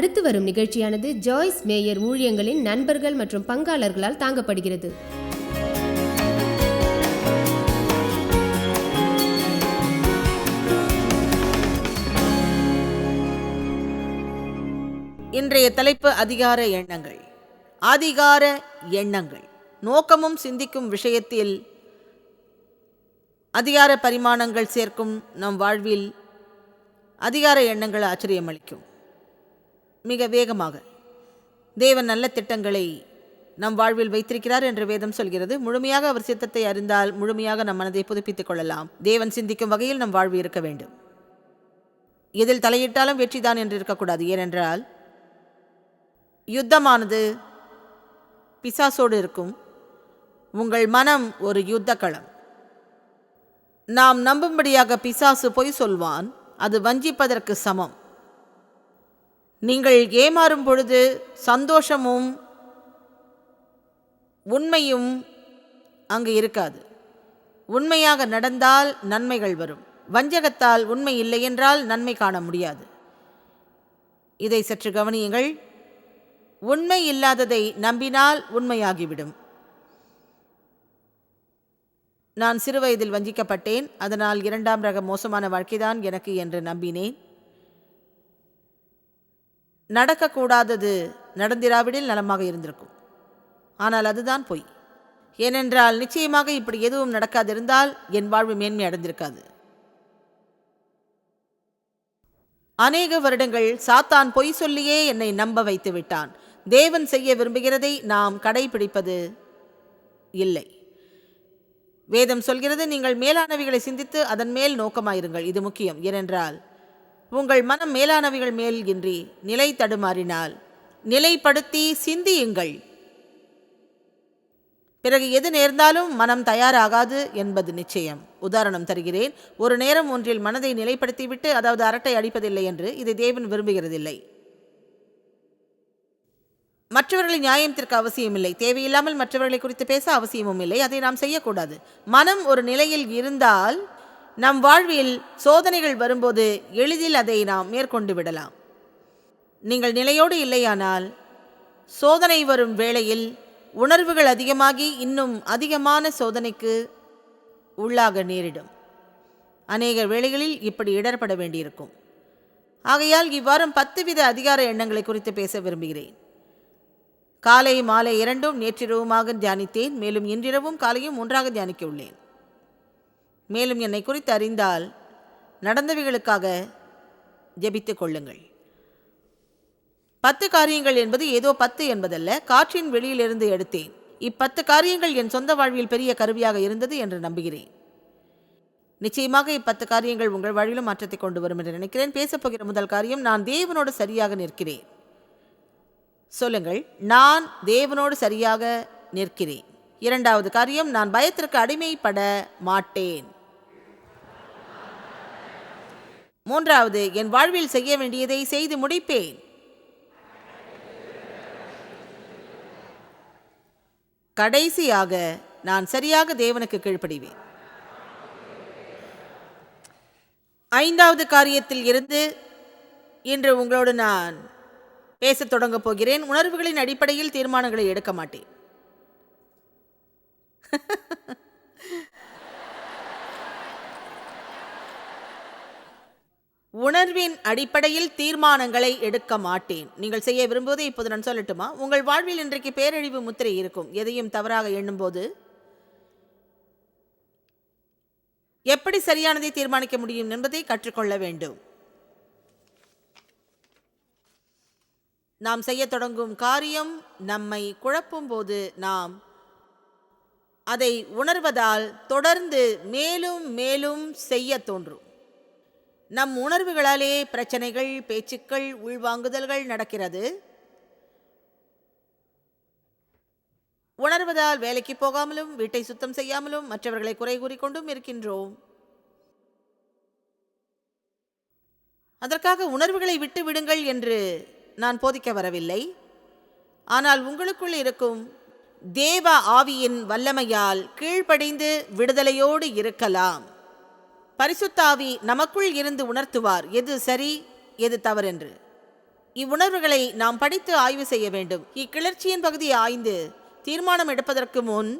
அடுத்து வரும் நிகழ்ச்சியானது ஜாய்ஸ் மேயர் ஊழியங்களின் நண்பர்கள் மற்றும் பங்காளர்களால் தாங்கப்படுகிறது. இன்றைய தலைப்பு அதிகார எண்ணங்கள். அதிகார எண்ணங்கள். நோக்கமும் சிந்திக்கும் விஷயத்தில் அதிகார பரிமாணங்கள் சேர்க்கும் நம் வாழ்வில் அதிகார எண்ணங்கள் ஆச்சரியமளிக்கும். மிக வேகமாக. தேவன் நல்ல திட்டங்களை நம் வாழ்வில் வைத்திருக்கிறார் என்று வேதம் சொல்கிறது. முழுமையாக அவர் சித்தத்தை அறிந்தால் முழுமையாக நம் மனதை புதுப்பித்துக் கொள்ளலாம். தேவன் சிந்திக்கும் வகையில் நம் வாழ்வு இருக்க வேண்டும். எதில் தலையிட்டாலும் வெற்றிதான் என்று இருக்கக்கூடாது. ஏனென்றால் யுத்தமானது பிசாசோடு இருக்கும். உங்கள் மனம் ஒரு யுத்த களம் நாம் நம்பும்படியாக பிசாசு பொய் சொல்வான். அது வஞ்சிப்பதற்கு சமம். நீங்கள் ஏமாறும் பொழுது சந்தோஷமும் உண்மையும் அங்கு இருக்காது. உண்மையாக நடந்தால் நன்மைகள் வரும். வஞ்சகத்தால் உண்மை இல்லை என்றால் நன்மை காண முடியாது. இதை சற்று கவனியுங்கள். உண்மை இல்லாததை நம்பினால் உண்மையாகிவிடும். நான் சிறுவயதில் வஞ்சிக்கப்பட்டேன். அதனால் இரண்டாம் ரக மோசமான வாழ்க்கைதான் எனக்கு என்று நம்பினேன். நடக்கக்கூடாதது நடந்திராவிடில் நலமாக இருந்திருக்கும். ஆனால் அதுதான் பொய். ஏனென்றால் நிச்சயமாக இப்படி எதுவும் நடக்காதிருந்தால் என் வாழ்வு மேன்மை அடைந்திருக்காது. அநேக வருடங்கள் சாத்தான் பொய் சொல்லியே என்னை நம்ப வைத்து விட்டான். தேவன் செய்ய விரும்புகிறதை நாம் கடைபிடிப்பது இல்லை. வேதம் சொல்கிறது நீங்கள் மேலானவைகளை சிந்தித்து அதன் மேல் நோக்கமாயிருங்கள். இது முக்கியம். ஏனென்றால் உங்கள் மனம் மேலானவைகள் மேல் இன்றி நிலை தடுமாறினால் நிலைப்படுத்தி சிந்தியுங்கள். பிறகு எது நேர்ந்தாலும் மனம் தயாராகாது என்பது நிச்சயம். உதாரணம் தருகிறேன் ஒரு நேரம் ஒன்றில் மனதை நிலைப்படுத்திவிட்டு அதாவது அரட்டை அடிப்பதில்லை என்று இதை தேவன் விரும்புகிறதில்லை. மற்றவர்களை நியாயத்திற்கு அவசியமில்லை தேவையில்லாமல் மற்றவர்களை குறித்து பேச அவசியமும் இல்லை. அதை நாம் செய்யக்கூடாது. மனம் ஒரு நிலையில் இருந்தால் நம் வாழ்வில் சோதனைகள் வரும்போது எளிதில் அதை நாம் மேற்கொண்டு விடலாம். நீங்கள் நிலையோடு இல்லையானால் சோதனை வரும் வேளையில் உணர்வுகள் அதிகமாகி இன்னும் அதிகமான சோதனைக்கு உள்ளாக நேரிடும். அநேக வேளைகளில் இப்படி இடர்பட வேண்டியிருக்கும். ஆகையால் இவ்வாரம் பத்து வித அதிகார எண்ணங்களை குறித்து பேச விரும்புகிறேன். காலை மாலை இரண்டும் நேற்றிரவுமாக தியானித்தேன். மேலும் இன்றிரவும் காலையும் ஒன்றாக தியானிக்க உள்ளேன். மேலும் என்னை குறித்து அறிந்தால் நடந்தவைகளுக்காக ஜெபித்துக் கொள்ளுங்கள். பத்து காரியங்கள் என்பது ஏதோ பத்து என்பதல்ல காற்றின் வெளியிலிருந்து எடுத்தேன். இப்பத்து காரியங்கள் என் சொந்த வாழ்வில் பெரிய கருவியாக இருந்தது என்று நம்புகிறேன். நிச்சயமாக இப்பத்து காரியங்கள் உங்கள் வாழ்விலும் மாற்றத்தை கொண்டு வரும் என்று நினைக்கிறேன். பேசப்போகிற முதல் காரியம் நான் தேவனோடு சரியாக நிற்கிறேன். சொல்லுங்கள் நான் தேவனோடு சரியாக நிற்கிறேன். இரண்டாவது காரியம் நான் பயத்திற்கு அடிமைப்பட மாட்டேன். மூன்றாவது என் வாழ்வில் செய்ய வேண்டியதை செய்து முடிப்பேன். கடைசியாக நான் சரியாக தேவனுக்கு கீழ்ப்படிவேன். ஐந்தாவது காரியத்தில் இருந்து இன்று உங்களோடு நான் பேசத் தொடங்கப் போகிறேன். உணர்வுகளின் அடிப்படையில் தீர்மானங்களை எடுக்க மாட்டேன். உணர்வின் அடிப்படையில் தீர்மானங்களை எடுக்க மாட்டேன். நீங்கள் செய்ய விரும்புவதை இப்போது நான் சொல்லட்டுமா? உங்கள் வாழ்வில் இன்றைக்கு பேரழிவு முத்திரை இருக்கும். எதையும் தவறாக எண்ணும்போது? எப்படி சரியானதை தீர்மானிக்க முடியும் என்பதை கற்றுக்கொள்ள வேண்டும். நாம் செய்ய தொடங்கும் காரியம் நம்மை குழப்பும் போது நாம் அதை உணர்வதால் தொடர்ந்து மேலும் மேலும் செய்ய தோன்றும். நம் உணர்வுகளாலே பிரச்சனைகள் பேச்சுக்கள் உள்வாங்குதல்கள் நடக்கிறது. உணர்வதால் வேலைக்கு போகாமலும் வீட்டை சுத்தம் செய்யாமலும் மற்றவர்களை குறை கூறிக்கொண்டும் இருக்கின்றோம். அதற்காக உணர்வுகளை விட்டு விடுங்கள் என்று நான் போதிக்க வரவில்லை. ஆனால் உங்களுக்குள் இருக்கும் தேவ ஆவியின் வல்லமையால் கீழ்ப்படிந்து விடுதலையோடு இருக்கலாம். பரிசுத்தாவி நமக்குள் இருந்து உணர்த்துவார். எது சரி எது தவறென்று. இவ்வுணர்வுகளை நாம் படித்து ஆய்வு செய்ய வேண்டும். இக்கிளர்ச்சியின் பகுதியை ஆய்ந்து தீர்மானம் எடுப்பதற்கு முன்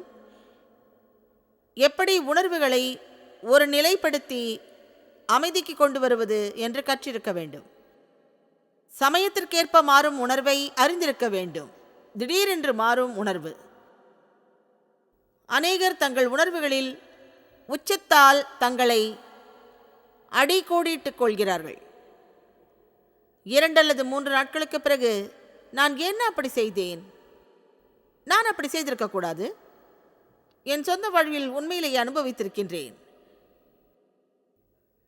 எப்படி உணர்வுகளை ஒரு நிலைப்படுத்தி அமைதிக்கு கொண்டு வருவது என்று கற்றிருக்க வேண்டும். சமயத்திற்கேற்ப மாறும் உணர்வை அறிந்திருக்க வேண்டும். திடீரென்று மாறும் உணர்வு. அநேகர் தங்கள் உணர்வுகளில் உச்சத்தால் தங்களை அடிக்கோடிட்டுக் கொள்கிறார்கள். இரண்டு அல்லது மூன்று நாட்களுக்கு பிறகு நான் என்ன அப்படி செய்தேன்? நான் அப்படி செய்திருக்க கூடாது? என் சொந்த வாழ்வில் உண்மையிலேயே அனுபவித்திருக்கின்றேன்.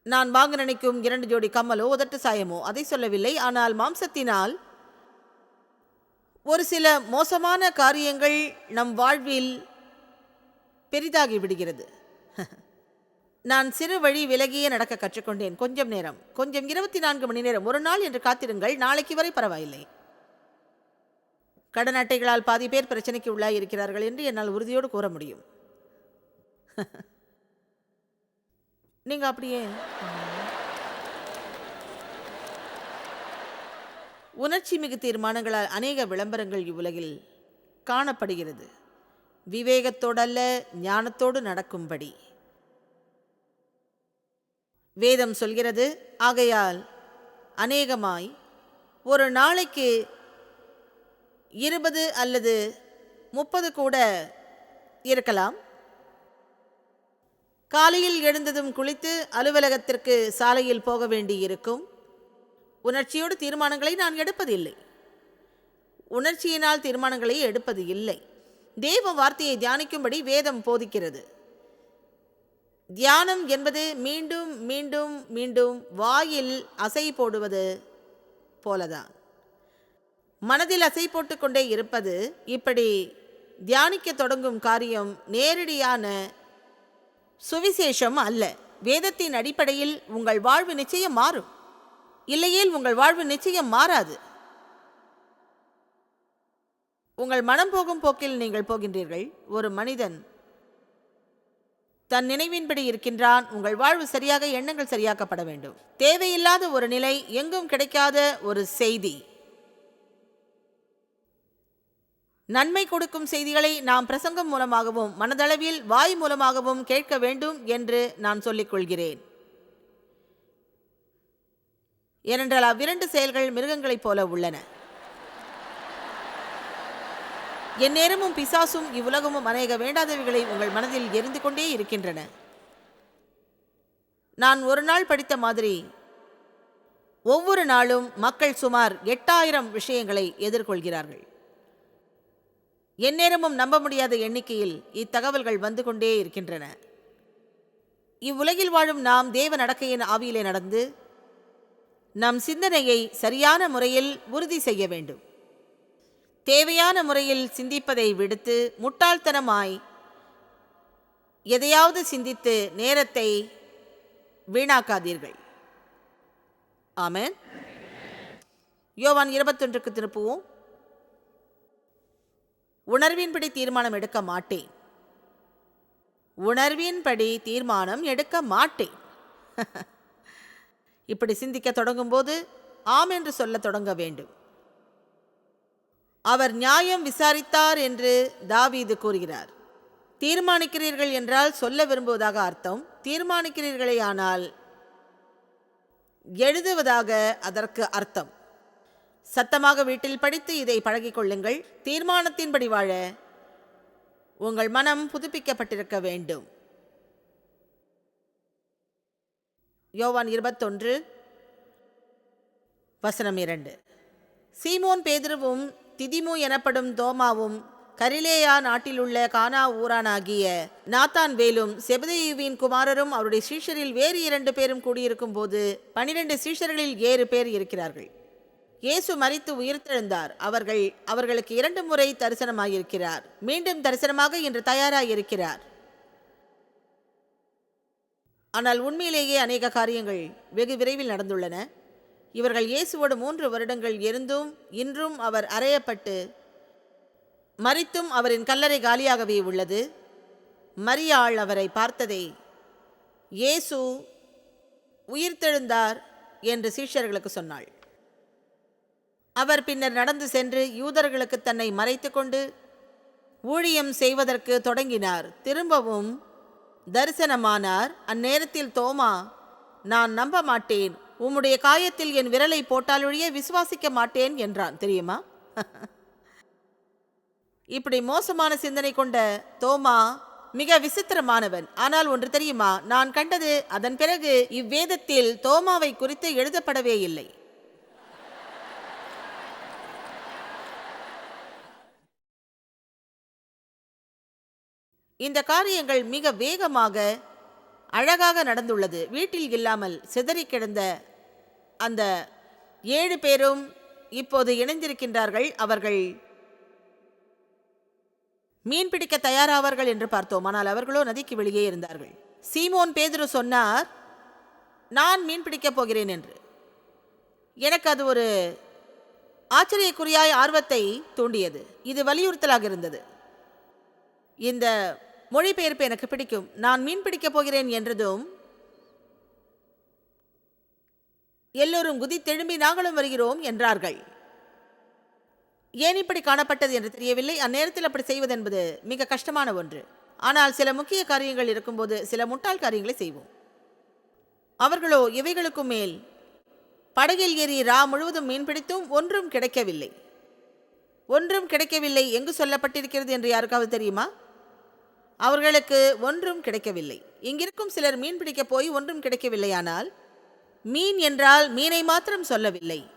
நான் வாங்க நினைக்கும் இரண்டு ஜோடி கம்மலோ உதட்டு சாயமோ அதை சொல்லவில்லை. ஆனால் மாம்சத்தினால் ஒரு சில மோசமான காரியங்கள் நம் வாழ்வில் பெரிதாகி விடுகிறது. நான் சிறு வழி விலகியே நடக்க கற்றுக்கொண்டேன். கொஞ்சம் நேரம். கொஞ்சம் இருபத்தி நான்கு மணி நேரம். ஒரு நாள் என்று காத்திருங்கள். நாளைக்கு வரை பரவாயில்லை. கடன் அட்டைகளால் பாதி பேர் பிரச்சனைக்கு உள்ளாய் இருக்கிறார்கள் என்று என்னால் உறுதியோடு கூற முடியும். நீங்கள் அப்படியே. உணர்ச்சி மிகு தீர்மானங்களால் அநேக விளம்பரங்கள் இவ்வுலகில் காணப்படுகிறது. விவேகத்தோடல்ல ஞானத்தோடு நடக்கும்படி. வேதம் சொல்கிறது ஆகையால் அநேகமாய் ஒரு நாளைக்கு இருபது அல்லது முப்பது கூட இருக்கலாம். காலையில் எழுந்ததும் குளித்து அலுவலகத்திற்கு சாலையில் போக வேண்டியிருக்கும். உணர்ச்சியோடு தீர்மானங்களை நான் எடுப்பதில்லை. உணர்ச்சியினால் தீர்மானங்களை எடுப்பது இல்லை. தேவ வார்த்தையை தியானிக்கும்படி வேதம் போதிக்கிறது. தியானம் என்பது மீண்டும் மீண்டும் மீண்டும் வாயில் அசை போடுவது போலதான். மனதில் அசை போட்டுக்கொண்டே இருப்பது இப்படி தியானிக்க தொடங்கும் காரியம் நேரடியான சுவிசேஷம் அல்ல. வேதத்தின் அடிப்படையில் உங்கள் வாழ்வு நிச்சயம் மாறும். இல்லையேல் உங்கள் வாழ்வு நிச்சயம் மாறாது. உங்கள் மனம் போகும் போக்கில் நீங்கள் போகின்றீர்கள். ஒரு மனிதன் தன் நினைவின்படி இருக்கின்றான். உங்கள் வாழ்வு சரியாக எண்ணங்கள் சரியாக்கப்பட வேண்டும். தேவையில்லாத ஒரு நிலை எங்கும் கிடைக்காத ஒரு செய்தி. நன்மை கொடுக்கும் செய்திகளை நாம் பிரசங்கம் மூலமாகவும் மனதளவில் வாய் மூலமாகவும் கேட்க வேண்டும் என்று நான் சொல்லிக் கொள்கிறேன். ஏனென்றால் அவ்விரண்டு செயல்கள் மிருகங்களைப் போல உள்ளன. எந்நேரமும் பிசாசும் இவ்வுலகமும் அநேக வேண்டாதவைகளை உங்கள் மனதில் எரிந்து கொண்டே இருக்கின்றன. நான் ஒரு நாள் படித்த மாதிரி ஒவ்வொரு நாளும் மக்கள் சுமார் எட்டாயிரம் விஷயங்களை எதிர்கொள்கிறார்கள். எந்நேரமும் நம்ப முடியாத எண்ணிக்கையில் இத்தகவல்கள் வந்து கொண்டே இருக்கின்றன. இவ்வுலகில் வாழும் நாம் தேவ நடக்கையின் ஆவியிலே நடந்து நம் சிந்தனையை சரியான முறையில் உறுதி செய்ய வேண்டும். தேவையான முறையில் சிந்திப்பதை விடுத்து முட்டாள்தனமாய் எதையாவது சிந்தித்து நேரத்தை வீணாக்காதீர்கள். ஆமேன். யோவான் இருபத்தொன்றுக்கு திருப்புவோம். உணர்வின்படி தீர்மானம் எடுக்க மாட்டேன். உணர்வின்படி தீர்மானம் எடுக்க மாட்டேன். இப்படி சிந்திக்க தொடங்கும்போது ஆம் என்று சொல்லத் தொடங்க வேண்டும். அவர் நியாயம் விசாரித்தார் என்று தாவீது கூறுகிறார். தீர்மானிக்கிறீர்கள் என்றால் சொல்ல விரும்புவதாக அர்த்தம். தீர்மானிக்கிறீர்களே ஆனால் எழுதுவதாக அதற்கு அர்த்தம். சத்தமாக வீட்டில் படித்து இதை பழகிக்கொள்ளுங்கள் தீர்மானத்தின்படி வாழ உங்கள் மனம் புதுப்பிக்கப்பட்டிருக்க வேண்டும். யோவான் இருபத்தொன்று வசனம் இரண்டு. சீமோன் பேதுருவும் திதிமு எனப்படும் தோமாவும் கரிலேயா நாட்டிலுள்ள கானா ஊரானாகிய நாத்தான் வேலும் செபதேயுவின் குமாரரும் அவருடைய சீஷரில் வேறு இரண்டு பேரும் கூடியிருக்கும் போது பனிரெண்டு சீஷர்களில் ஏழு பேர் இருக்கிறார்கள். இயேசு மறித்து உயிர்த்தெழுந்தார். அவர்கள் அவர்களுக்கு இரண்டு முறை தரிசனமாயிருக்கிறார். மீண்டும் தரிசனமாக இன்று தயாராயிருக்கிறார். ஆனால் உண்மையிலேயே அநேக காரியங்கள் வெகு விரைவில் நடந்துள்ளன. இவர்கள் இயேசுவோடு மூன்று வருடங்கள் இருந்தும் இன்றும் அவர் அறையப்பட்டு மறித்தும் அவரின் கல்லறை காலியாகவே உள்ளது. மரியாள் அவரை பார்த்ததே இயேசு உயிர்த்தெழுந்தார் என்று சீஷர்களுக்கு சொன்னாள். அவர் பின்னர் நடந்து சென்று யூதர்களுக்கு தன்னை மறைத்துக்கொண்டு ஊழியம் செய்வதற்கு தொடங்கினார். திரும்பவும் தரிசனமானார். அந்நேரத்தில் தோமா நான் நம்ப மாட்டேன். உம்முடைய காயத்தில் என் விரலை போட்டாலொழிய விசுவாசிக்க மாட்டேன் என்றான் தெரியுமா? இப்படி மோசமான சிந்தனை கொண்ட தோமா மிக விசித்திரமானவன். ஆனால் ஒன்று தெரியுமா? நான் கண்டது அதன் பிறகு இவ்வேதத்தில் தோமாவை குறித்து எழுதப்படவே இல்லை. இந்த காரியங்கள் மிக வேகமாக அழகாக நடந்துள்ளது. வீட்டில் இல்லாமல் சிதறி கிடந்த அந்த ஏழு பேரும் இப்போது இணைந்திருக்கின்றார்கள். அவர்கள் மீன் பிடிக்க தயாராவார்கள் என்று பார்த்தோம். ஆனால் அவர்களோ நதிக்கு வெளியே இருந்தார்கள். சீமோன் பேதுரு சொன்னார் நான் மீன் பிடிக்கப் போகிறேன் என்று. எனக்கு அது ஒரு ஆச்சரியக்குறியாய் ஆர்வத்தை தூண்டியது. இது வலியுறுத்தலாக இருந்தது. இந்த மொழிபெயர்ப்பு எனக்கு பிடிக்கும். நான் மீன் பிடிக்கப் போகிறேன் என்றதும் எல்லோரும் குதித்தெழும்பி நாங்களும் வருகிறோம் என்றார்கள். ஏன் இப்படி காணப்பட்டது என்று தெரியவில்லை. அந்நேரத்தில் அப்படி செய்வதென்பது மிக கஷ்டமான ஒன்று. ஆனால் சில முக்கிய காரியங்கள் இருக்கும்போது சில முட்டாள் காரியங்களை செய்வோம். அவர்களோ இவைகளுக்கும் மேல் படகில் ஏறி ரா முழுவதும் மீன் பிடித்தும் ஒன்றும் கிடைக்கவில்லை. ஒன்றும் கிடைக்கவில்லை எங்கு சொல்லப்பட்டிருக்கிறது என்று யாருக்காவது தெரியுமா? அவர்களுக்கு ஒன்றும் கிடைக்கவில்லை. இங்கிருக்கும் சிலர் மீன் பிடிக்கப் போய் ஒன்றும் கிடைக்கவில்லையானால் மீன் என்றால் மீனை மாத்திரம் சொல்லவில்லை.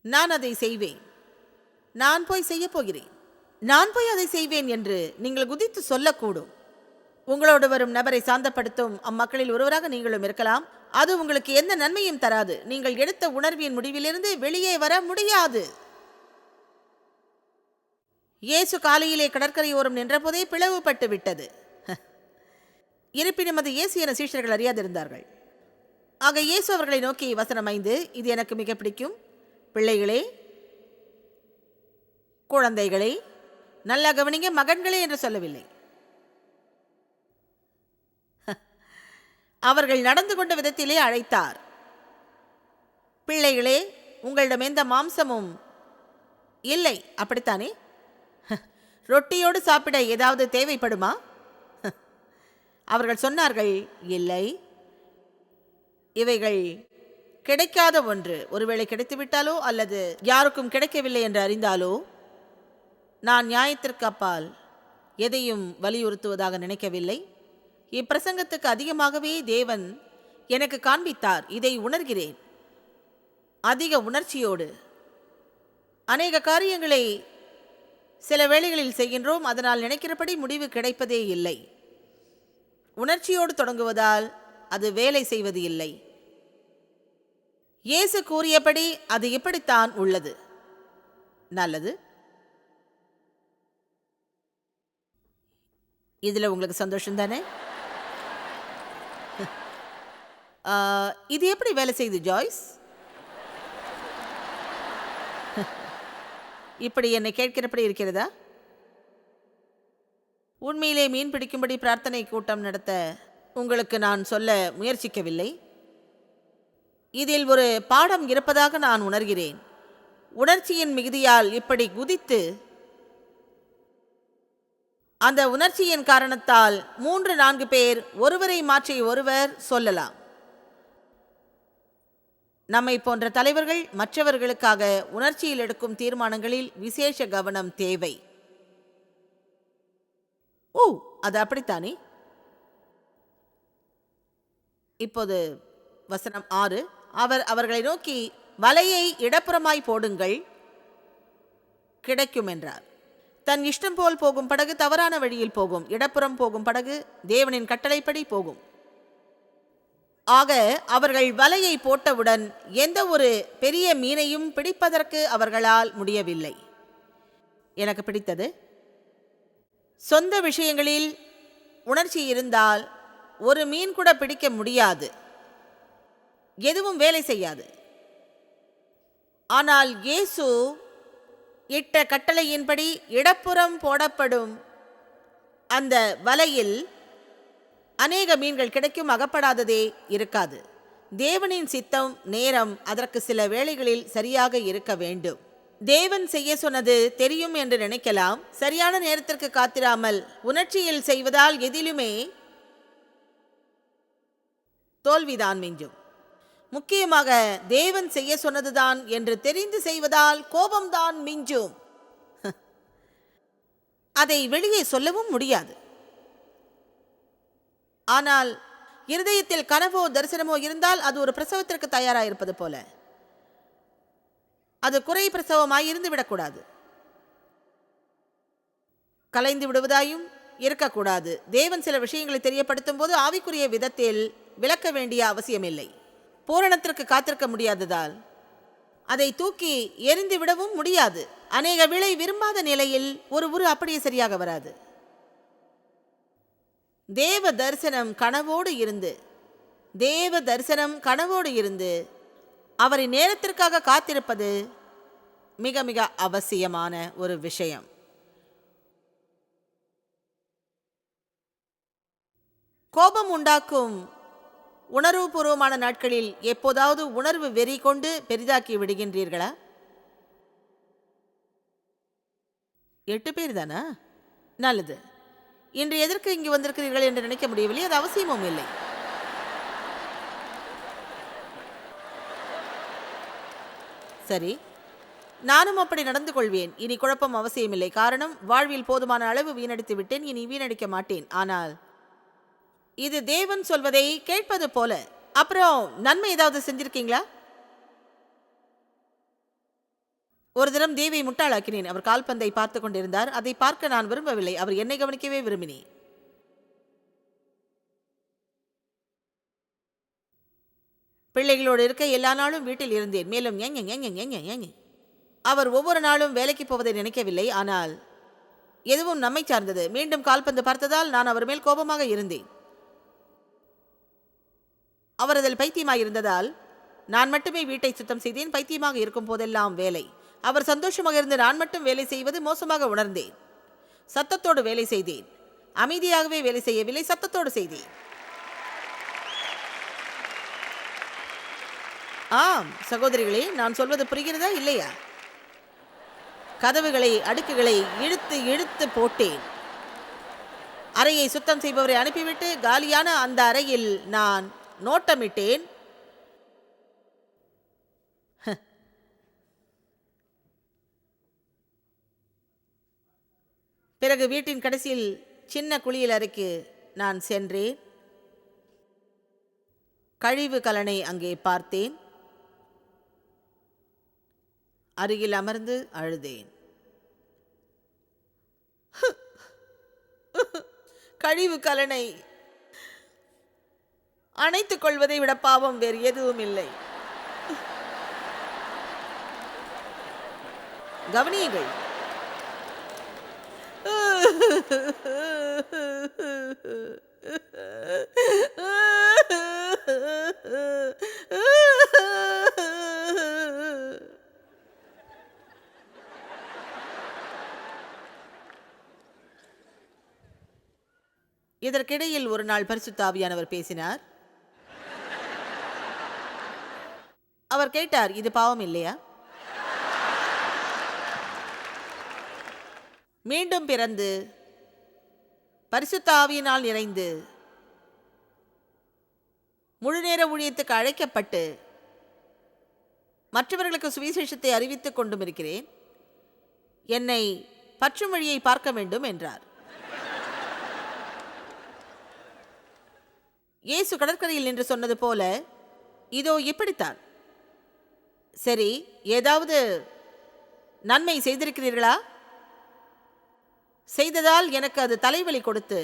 நான் அதை செய்வேன். நான் போய் செய்யப் போகிறேன். நான் போய் அதை செய்வேன் என்று நீங்கள் குதித்து சொல்லக்கூடும். உங்களோடு வரும் நபரை சாந்தப்படுத்தும் அம்மக்களில் ஒருவராக நீங்களும் இருக்கலாம். அது உங்களுக்கு எந்த நன்மையும் தராது. நீங்கள் எடுத்த உணர்வின் முடிவிலிருந்து வெளியே வர முடியாது. இயேசு காலையிலே கடற்கரையோரம் நின்றபோதே பிளவுபட்டு விட்டது. இருப்பினும் அது இயேசு என சீஷர்கள் அறியாதிருந்தார்கள். ஆக இயேசு அவர்களை நோக்கி வசனம் ஐந்து இது எனக்கு மிக பிடிக்கும். பிள்ளைகளே குழந்தைகளே நல்லா கவனிங்க மகன்களே என்று சொல்லவில்லை. அவர்கள் நடந்து கொண்ட விதத்திலே அழைத்தார். பிள்ளைகளே உங்களிடம் எந்த மாம்சமும் இல்லை அப்படித்தானே? ரொட்டியோடு சாப்பிட ஏதாவது தேவைப்படுமா? அவர்கள் சொன்னார்கள் இல்லை இவைகள் கிடைக்காத ஒன்று. ஒருவேளை கிடைத்துவிட்டாலோ அல்லது யாருக்கும் கிடைக்கவில்லை என்று அறிந்தாலோ நான் நியாயத்திற்கு அப்பால் எதையும் வலியுறுத்துவதாக நினைக்கவில்லை. இப்பிரசங்கத்துக்கு அதிகமாகவே தேவன் எனக்கு காண்பித்தார். இதை உணர்கிறேன். அதிக உணர்ச்சியோடு அநேக காரியங்களை சில வேளைகளில் செய்கின்றோம். அதனால் நினைக்கிறபடி முடிவு கிடைப்பதே இல்லை. உணர்ச்சியோடு தொடங்குவதால் அது வேலை செய்வது இல்லை. இயேசு கூறியபடி அது இப்படித்தான் உள்ளது. நல்லது. இதில் உங்களுக்கு சந்தோஷம் தானே? இது எப்படி வேலை செய்யுது ஜாய்ஸ்? இப்படி என்னை கேட்கிறபடி இருக்கிறதா? உண்மையிலே மீன் பிடிக்கும்படி பிரார்த்தனை கூட்டம் நடத்த உங்களுக்கு நான் சொல்ல முயற்சிக்கவில்லை. இதில் ஒரு பாடம் இருப்பதாக நான் உணர்கிறேன். உணர்ச்சியின் மிகுதியால் இப்படி குதித்து அந்த உணர்ச்சியின் காரணத்தால் மூன்று நான்கு பேர் ஒருவரை மாற்றி ஒருவர் சொல்லலாம். நம்மை போன்ற தலைவர்கள் மற்றவர்களுக்காக உணர்ச்சியில் எடுக்கும் தீர்மானங்களில் விசேஷ கவனம் தேவை. ஓ அது அப்படித்தானே? இப்போது வசனம் ஆறு. அவர் அவர்களை நோக்கி வலையை இடப்புறமாய் போடுங்கள் கிடைக்கும் என்றார். தன் இஷ்டம் போல் போகும் படகு தவறான வழியில் போகும். இடப்புறம் போகும் படகு தேவனின் கட்டளைப்படி போகும். ஆக அவர்கள் வலையை போட்டவுடன் எந்த ஒரு பெரிய மீனையும் பிடிப்பதற்கு அவர்களால் முடியவில்லை. எனக்கு பிடித்தது சொந்த விஷயங்களில் உணர்ச்சி இருந்தால் ஒரு மீன் கூட பிடிக்க முடியாது. எதுவும் வேலை செய்யாது. ஆனால் இயேசு இட்ட கட்டளையின்படி இடப்புறம் போடப்படும் அந்த வலையில் அநேக மீன்கள் கிடைக்கும் அகப்படாததே இருக்காது. தேவனின் சித்தம் நேரம் அதற்கு சில வேளைகளில் சரியாக இருக்க வேண்டும். தேவன் செய்ய சொன்னது தெரியும் என்று நினைக்கலாம். சரியான நேரத்திற்கு காத்திராமல் உணர்ச்சியில் செய்வதால் எதிலுமே தோல்விதான் மிஞ்சும். முக்கியமாக தேவன் செய்ய சொன்னதுதான் என்று தெரிந்து செய்வதால் கோபம்தான் மிஞ்சும். அதை வெளியே சொல்லவும் முடியாது. ஆனால் இருதயத்தில் கனவோ தரிசனமோ இருந்தால் அது ஒரு பிரசவத்திற்கு தயாராக இருப்பது போல. அது குறை பிரசவமாய் இருந்துவிடக்கூடாது கலைந்து விடுவதாயும் இருக்கக்கூடாது. தேவன் சில விஷயங்களை தெரியப்படுத்தும் போது ஆவிக்குரிய விதத்தில் விளக்க வேண்டிய அவசியமில்லை. பூரணத்திற்கு காத்திருக்க முடியாததால். அதை தூக்கி எரிந்து விடவும் முடியாது. அநேக விலை விரும்பாத நிலையில் ஒரு உரு அப்படியே சரியாக வராது. தேவ தரிசனம் கனவோடு இருந்து தேவ தரிசனம் கனவோடு இருந்து அவரின் நேரத்திற்காக காத்திருப்பது மிக மிக அவசியமான ஒரு விஷயம். கோபம் உண்டாக்கும் உணர்வுபூர்வமான நாட்களில் எப்போதாவது உணர்வு வெறி கொண்டு பெரிதாக்கி விடுகின்றீர்களா? எட்டு பேர் தானா? நல்லது. இன்று எதற்கு இங்கு வந்திருக்கிறீர்கள் என்று நினைக்க முடியவில்லை. அது அவசியமும் இல்லை. சரி. நானும் அப்படி நடந்து கொள்வேன் இனி குழப்பம் அவசியமில்லை. காரணம் வாழ்வில் போதுமான அளவு வீணடித்து விட்டேன். இனி வீணடிக்க மாட்டேன். ஆனால் இது தேவன் சொல்வதை கேட்பது போல. அப்புறம் நன்மை ஏதாவது செஞ்சிருக்கீங்களா? ஒரு தினம் தேவை முட்டாளாக்கினேன். அவர் கால்பந்தை பார்த்து கொண்டிருந்தார். அதை பார்க்க நான் விரும்பவில்லை. அவர் என்னை கவனிக்கவே விரும்பினேன். பிள்ளைகளோடு இருக்க எல்லா நாளும் வீட்டில் இருந்தேன். மேலும் எங்க எங்க ஏங்க எங்க அவர் ஒவ்வொரு நாளும் வேலைக்கு போவதை நினைக்கவில்லை. ஆனால் எதுவும் நம்மை சார்ந்தது. மீண்டும் கால்பந்து பார்த்ததால் நான் அவர் மேல் கோபமாக இருந்தேன். அவர் அதில் பைத்தியமாக இருந்ததால் நான் மட்டுமே வீட்டை சுத்தம் செய்தேன். பைத்தியமாக இருக்கும் போதெல்லாம் வேலை. அவர் சந்தோஷமாக இருந்து நான் மட்டும் வேலை செய்வது மோசமாக உணர்ந்தேன். சத்தத்தோடு வேலை செய்தேன். அமைதியாகவே வேலை செய்யவில்லை. சத்தத்தோடு செய்தேன். ஆம் சகோதரிகளே நான் சொல்வது புரிகிறதா இல்லையா? கதவுகளை அடுக்குகளை இழுத்து இழுத்து போட்டேன். அறையை சுத்தம் செய்பவரை அனுப்பிவிட்டு காலியான அந்த அறையில் நான் நோட்டமிட்டேன். பிறகு வீட்டின் கடைசியில் சின்ன குளியல் அறைக்கு நான் சென்றேன். கழிவு கலனை அங்கே பார்த்தேன். அருகில் அமர்ந்து அழுதேன். கழிவு கலனை அணைத்துக் கொள்வதை விட பாவம் வேறு எதுவும் இல்லை. கவனியுங்கள். இதற்கிடையில் ஒரு நாள் பரிசுத்தாவியானவர் பேசினார். அவர் கேட்டார் இது பாவம் இல்லையா? மீண்டும் பிறந்து பரிசுத்த ஆவியினால் நிறைந்து முழுநேர ஊழியத்துக்கு அழைக்கப்பட்டு மற்றவர்களுக்கு சுவிசேஷத்தை அறிவித்துக் கொண்டும் இருக்கிறேன். என்னை பற்றும் பார்க்க வேண்டும் என்றார். இயேசு கடற்கரையில் நின்று சொன்னது போல இதோ இப்படித்தான். சரி ஏதாவது நன்மை செய்திருக்கிறீர்களா? செய்ததால் எனக்கு அது தலைவலி கொடுத்து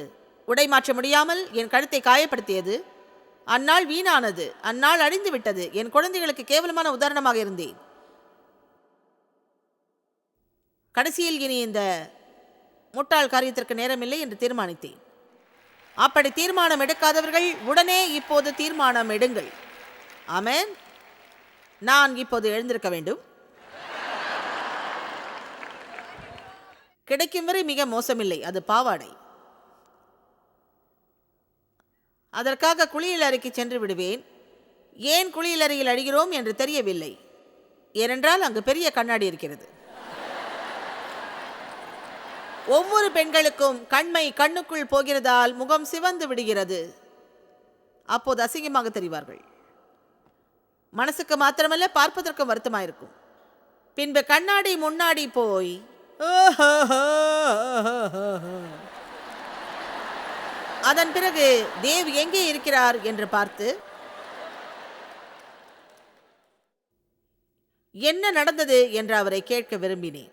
உடை மாற்ற முடியாமல் என் கழுத்தை காயப்படுத்தியது. அந்நாள் வீணானது அந்நாள் அழிந்து விட்டது என் குழந்தைகளுக்கு கேவலமான உதாரணமாக இருந்தேன். கடைசியில் இனி இந்த முட்டாள் காரியத்திற்கு நேரமில்லை என்று தீர்மானித்தேன். அப்படி தீர்மானம் எடுக்காதவர்கள் உடனே இப்போது தீர்மானம் எடுங்கள். ஆமேன். நான் இப்போது எழுந்திருக்க வேண்டும். கிடைக்கும் வரை மிக மோசமில்லை அது பாவாடை. அதற்காக குளியல் அறைக்கு சென்று விடுவேன். ஏன் குளியலறையில் அழுகிறோம் என்று தெரியவில்லை. ஏனென்றால் அங்கு பெரிய கண்ணாடி இருக்கிறது. ஒவ்வொரு பெண்களுக்கும் கண்மை கண்ணுக்குள் போகிறதால் முகம் சிவந்து விடுகிறது. அப்போது அசிங்கமாக தெரிவார்கள். மனசுக்கு மாத்திரமல்ல பார்ப்பதற்கும் வருத்தமாயிருக்கும் பின்பு கண்ணாடி முன்னாடி போய் அதன் பிறகு தேவ் எங்கே இருக்கிறார்? என்று பார்த்து என்ன நடந்தது? என்று அவரை கேட்க விரும்பினேன்.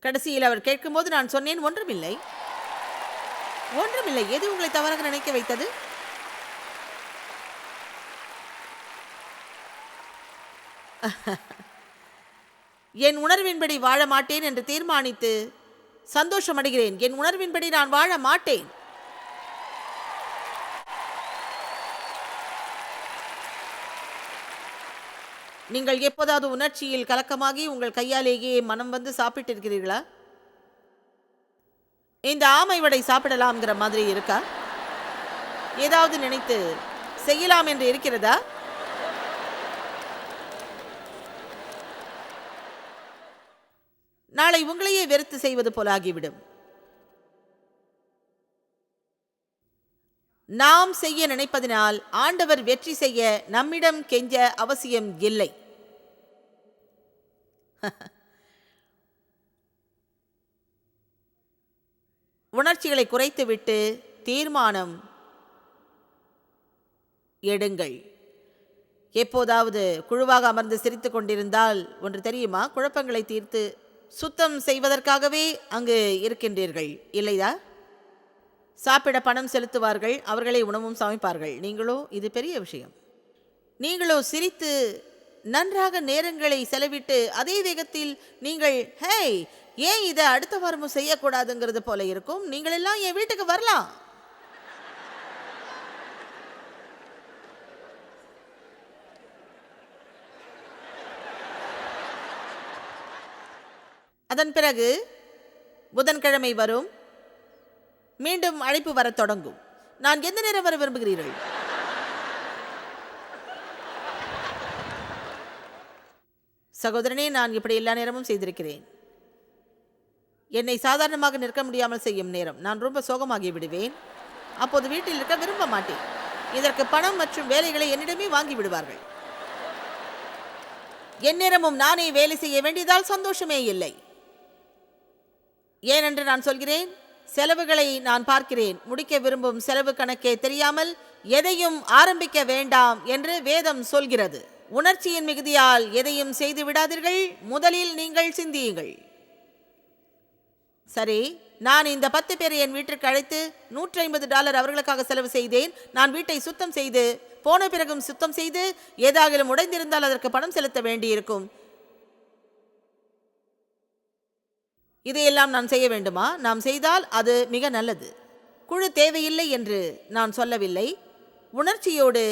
கடைசியில் அவர் கேட்கும்போது நான் சொன்னேன் ஒன்றுமில்லை. ஒன்றுமில்லை. எது உங்களை தவறாக நினைக்க வைத்தது? என் உணர்வின்படி வாழ மாட்டேன் என்று தீர்மானித்து சந்தோஷமடைகிறேன். என் உணர்வின்படி நான் வாழ மாட்டேன். நீங்கள் எப்போதாவது உணர்ச்சியில் கலக்கமாகி உங்கள் கையாலேயே மனம் வந்து சாப்பிட்டிருக்கிறீர்களா? இந்த ஆமை வடை சாப்பிடலாம்ங்கிற மாதிரி இருக்கா? ஏதாவது நினைத்து செய்யலாம் என்று இருக்கிறதா? நாளை உங்களையே வெறுத்து செய்வது போலாகிவிடும். நாம் செய்ய நினைப்பதினால் ஆண்டவர் வெற்றி செய்ய நம்மிடம் கெஞ்ச அவசியம் இல்லை. உணர்ச்சிகளை குறைத்துவிட்டு தீர்மானம் எடுங்கள். எப்போதாவது குழுவாக அமர்ந்து சிரித்து கொண்டிருந்தால் ஒன்று தெரியுமா? குழப்பங்களை தீர்த்து சுத்தம் செய்வதற்காகவே அங்கு இருக்கின்றீர்கள். இல்லையா? சாப்பிட பணம் செலுத்துவார்கள் அவர்களை உணவும் சமைப்பார்கள். நீங்களோ இது பெரிய விஷயம். நீங்களோ சிரித்து நன்றாக நேரங்களை செலவிட்டு அதே வேகத்தில் நீங்கள் ஹேய் ஏன் இதை அடுத்த வாரமும் செய்யக்கூடாதுங்கிறது போல இருக்கும்? நீங்கள் எல்லாம் என் வீட்டுக்கு வரலாம். அதன் பிறகு புதன்கிழமை வரும். மீண்டும் அழைப்பு வரத் தொடங்கும். நான் எந்த நேரம் வர விரும்புகிறீர்கள்? சகோதரனே நான் இப்படி எல்லா நேரமும் செய்திருக்கிறேன். என்னை சாதாரணமாக நிற்க முடியாமல் செய்யும் நேரம். நான் ரொம்ப சோகமாகி விடுவேன். அப்போது வீட்டில் இருக்க விரும்ப மாட்டேன். இதற்கு பணம் மற்றும் வேலைகளை என்னிடமே வாங்கி விடுவார்கள். எந்நேரமும் நானே வேலை செய்ய வேண்டியதால் சந்தோஷமே இல்லை. ஏனென்று நான் சொல்கிறேன். செலவுகளை நான் பார்க்கிறேன். முடிக்க விரும்பும் செலவு கணக்கே தெரியாமல் எதையும் ஆரம்பிக்க வேண்டாம் என்று வேதம் சொல்கிறது. உணர்ச்சியின் மிகுதியால் எதையும் செய்து விடாதீர்கள். முதலில் நீங்கள் சிந்தியுங்கள். சரி நான் இந்த பத்து பேரை என் வீட்டிற்கு அழைத்து நூற்றி ஐம்பது டாலர் அவர்களுக்காக செலவு செய்தேன். நான் வீட்டை சுத்தம் செய்து போன பிறகும் சுத்தம் செய்து ஏதாகிலும் உடைந்திருந்தால் அதற்கு பணம் செலுத்த வேண்டியிருக்கும். இதையெல்லாம் நான் செய்ய வேண்டுமா? நாம் செய்தால் அது மிக நல்லது. குழு தேவையில்லை என்று நான் சொல்லவில்லை. உணர்ச்சியோடு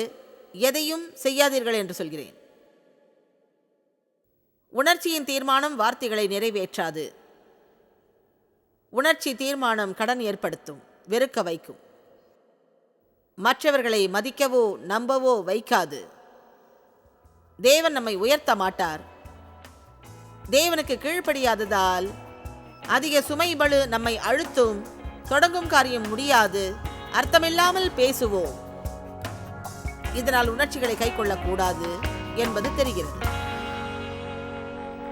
எதையும் செய்யாதீர்கள் என்று சொல்கிறேன். உணர்ச்சியின் தீர்மானம் வார்த்தைகளை நிறைவேற்றாது. உணர்ச்சி தீர்மானம் கடன் ஏற்படுத்தும் வெறுக்க வைக்கும். மற்றவர்களை மதிக்கவோ நம்பவோ வைக்காது. தேவன் நம்மை உயர்த்த மாட்டார். தேவனுக்கு கீழ்ப்படியாததால் அதிக சுமைபளு நம்மை அழுத்தும். தொடங்கும் காரியம் முடியாது. அர்த்தமில்லாமல் பேசுவோம். இதனால் உணர்ச்சிகளை கைக்கொள்ளக்கூடாது என்பது தெரிகிறது.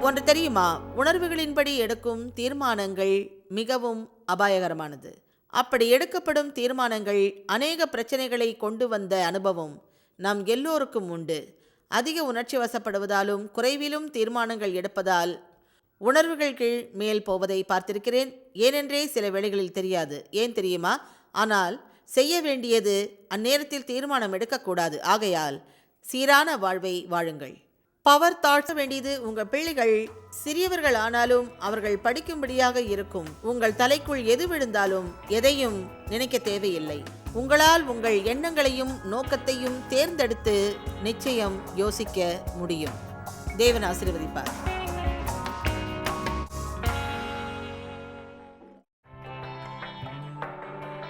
ஒன்று தெரியுமா? உணர்வுகளின்படி எடுக்கும் தீர்மானங்கள் மிகவும் அபாயகரமானது. அப்படி எடுக்கப்படும் தீர்மானங்கள் அநேக பிரச்சனைகளை கொண்டு வந்த அனுபவம் நம் எல்லோருக்கும் உண்டு. அதிக உணர்ச்சி வசப்படுவதாலும் குறைவிலும் தீர்மானங்கள் எடுப்பதால் உணர்வுகள் கீழ் மேல் போவதை பார்த்திருக்கிறேன். ஏனென்றே சில வேளைகளில் தெரியாது. ஏன் தெரியுமா? ஆனால் செய்ய வேண்டியது அந்நேரத்தில் தீர்மானம் எடுக்கக்கூடாது. ஆகையால் சீரான வாழ்வை வாழுங்கள். பவர் தாழ்த்த வேண்டியது உங்கள் பிள்ளைகள். சிறியவர்கள் ஆனாலும் அவர்கள் படிக்கும்படியாக இருக்கும். உங்கள் தலைக்குள் எது விழுந்தாலும் எதையும் நினைக்க தேவையில்லை. உங்களால் உங்கள் எண்ணங்களையும் நோக்கத்தையும் தேர்ந்தெடுத்து நிச்சயம் யோசிக்க முடியும். தேவன் ஆசீர்வதிப்பார்.